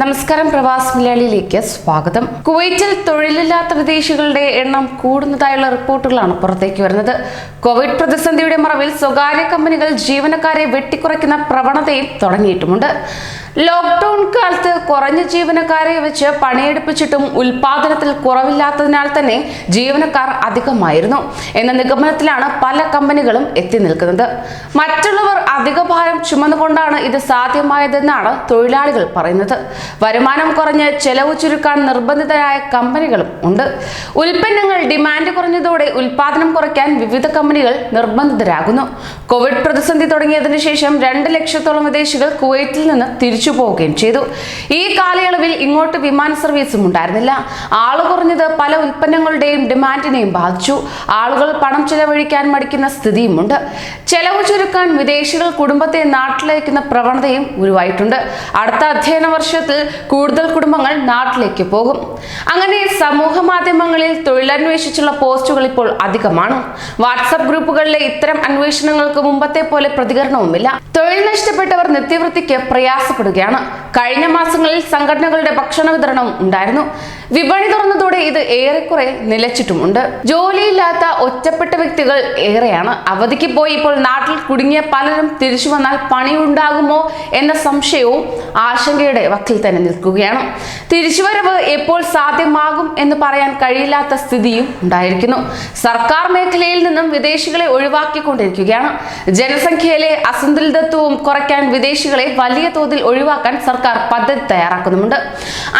നമസ്കാരം പ്രവാസ് മലയാളിയിലേക്ക് സ്വാഗതം. കുവൈറ്റിൽ തൊഴിലില്ലാത്ത വിദേശികളുടെ എണ്ണം കൂടുന്നതായുള്ള റിപ്പോർട്ടുകളാണ് പുറത്തേക്ക് വരുന്നത്. കോവിഡ് പ്രതിസന്ധിയുടെ മറവിൽ സ്വകാര്യ കമ്പനികൾ ജീവനക്കാരെ വെട്ടിക്കുറയ്ക്കുന്ന പ്രവണതയും തുടങ്ങിയിട്ടുമുണ്ട്. ലോക്ക്ഡൌൺ കാലത്ത് കുറഞ്ഞ ജീവനക്കാരെ വെച്ച് പണിയെടുപ്പിച്ചിട്ടും ഉൽപാദനത്തിൽ കുറവില്ലാത്തതിനാൽ തന്നെ ജീവനക്കാർ അധികമായിരുന്നു. എന്ന നിഗമനത്തിലാണ് പല കമ്പനികളും എത്തി നിൽക്കുന്നത്. മറ്റുള്ളവർ അധിക ഭാരം ചുമന്നുകൊണ്ടാണ് ഇത് സാധ്യമായതെന്നാണ് തൊഴിലാളികൾ പറയുന്നത്. വരുമാനം കുറഞ്ഞ് ചെലവ് ചുരുക്കാൻ നിർബന്ധിതരായ കമ്പനികളും ഉണ്ട്. ഉൽപ്പന്നങ്ങൾ ഡിമാൻഡ് കുറഞ്ഞതോടെ ഉൽപാദനം കുറയ്ക്കാൻ വിവിധ കമ്പനികൾ നിർബന്ധിതരാകുന്നു. കോവിഡ് പ്രതിസന്ധി തുടങ്ങിയതിനു ശേഷം രണ്ട് ലക്ഷത്തോളം വിദേശികൾ കുവൈറ്റിൽ നിന്ന് തിരിച്ചു പോവുകയും ചെയ്തു. ഈ കാലയളവിൽ ഇങ്ങോട്ട് വിമാന സർവീസും ഉണ്ടായിരുന്നില്ല. ആൾ കുറഞ്ഞത് പല ഉൽപ്പന്നങ്ങളുടെയും ഡിമാൻഡിനെയും ബാധിച്ചു. ആളുകൾ പണം ചെലവഴിക്കാൻ മടിക്കുന്ന സ്ഥിതിയുമുണ്ട്. ചെലവ് ചുരുക്കാൻ വിദേശികൾ കുടുംബത്തെ നാട്ടിലയക്കുന്ന പ്രവണതയും ഉരുവായിട്ടുണ്ട്. അടുത്ത അധ്യയന വർഷത്തിൽ കൂടുതൽ കുടുംബങ്ങൾ നാട്ടിലേക്ക് പോകും. അങ്ങനെ സമൂഹ മാധ്യമങ്ങളിൽ തൊഴിലന്വേഷിച്ചുള്ള പോസ്റ്റുകൾ ഇപ്പോൾ അധികമാണ്. വാട്സപ്പ് ഗ്രൂപ്പുകളിലെ ഇത്തരം അന്വേഷണങ്ങൾക്ക് മുമ്പത്തെ പോലെ പ്രതികരണവുമില്ല. തൊഴിൽ നഷ്ടപ്പെട്ടവർ നിത്യവൃത്തിക്ക് പ്രയാസപ്പെടുകയാണ്. കഴിഞ്ഞ മാസങ്ങളിൽ സംഘടനകളുടെ ഭക്ഷണ വിതരണം ഉണ്ടായിരുന്നു. വിപണി തുറന്നതോടെ ഇത് ഏറെക്കുറെ നിലച്ചിട്ടുമുണ്ട്. ജോലിയില്ലാത്ത ഒറ്റപ്പെട്ട വ്യക്തികൾ ഏറെയാണ്. അവധിക്ക് പോയി ഇപ്പോൾ നാട്ടിൽ കുടുങ്ങിയ പലരും തിരിച്ചു വന്നാൽ പണിയുണ്ടാകുമോ എന്ന സംശയവും ആശങ്കയുടെ വക്കിൽ തന്നെ നിൽക്കുകയാണ്. തിരിച്ചുവരവ് എപ്പോൾ സാധ്യമാകും എന്ന് പറയാൻ കഴിയില്ലാത്ത സ്ഥിതിയും ഉണ്ടായിരിക്കുന്നു. സർക്കാർ മേഖലയിൽ നിന്നും വിദേശികളെ ഒഴിവാക്കിക്കൊണ്ടിരിക്കുകയാണ്. ജനസംഖ്യയിലെ അസന്തുലിതത്വവും കുറയ്ക്കാൻ വിദേശികളെ വലിയ തോതിൽ ഒഴിവാക്കാൻ സർക്കാർ പദ്ധതി തയ്യാറാക്കുന്നുമുണ്ട്.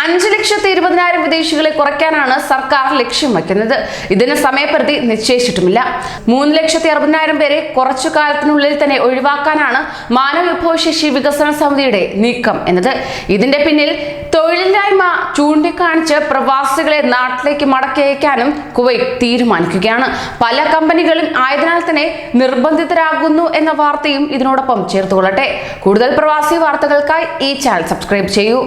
അഞ്ച് ലക്ഷത്തി ഇരുപതിനായിരം വിദേശികളെ കുറയ്ക്കാനാണ് സർക്കാർ ലക്ഷ്യം വയ്ക്കുന്നത്. ഇതിന് സമയപരിധി നിശ്ചയിച്ചിട്ടുമില്ല. മൂന്ന് ലക്ഷത്തി അറുപതിനായിരം പേരെ കുറച്ചു കാലത്തിനുള്ളിൽ തന്നെ ഒഴിവാക്കാനാണ് മാനവ വിഭവശേഷി വികസന സമിതിയുടെ നീക്കം. എന്നത്. ഇതിന്റെ പിന്നിൽ തൊഴിലില്ലായ്മ ചൂണ്ടിക്കാണിച്ച് പ്രവാസികളെ നാട്ടിലേക്ക് മടക്കയക്കാനും കുവൈറ്റ് തീരുമാനിക്കുകയാണ്. പല കമ്പനികളും ആയതിനാൽ തന്നെ നിർബന്ധിതരാകുന്നു എന്ന വാർത്തയും ഇതിനോടൊപ്പം ചേർത്തുകൊള്ളട്ടെ. കൂടുതൽ പ്രവാസി വാർത്തകൾക്കായി ഈ ചാനൽ സബ്സ്ക്രൈബ് ചെയ്യൂ.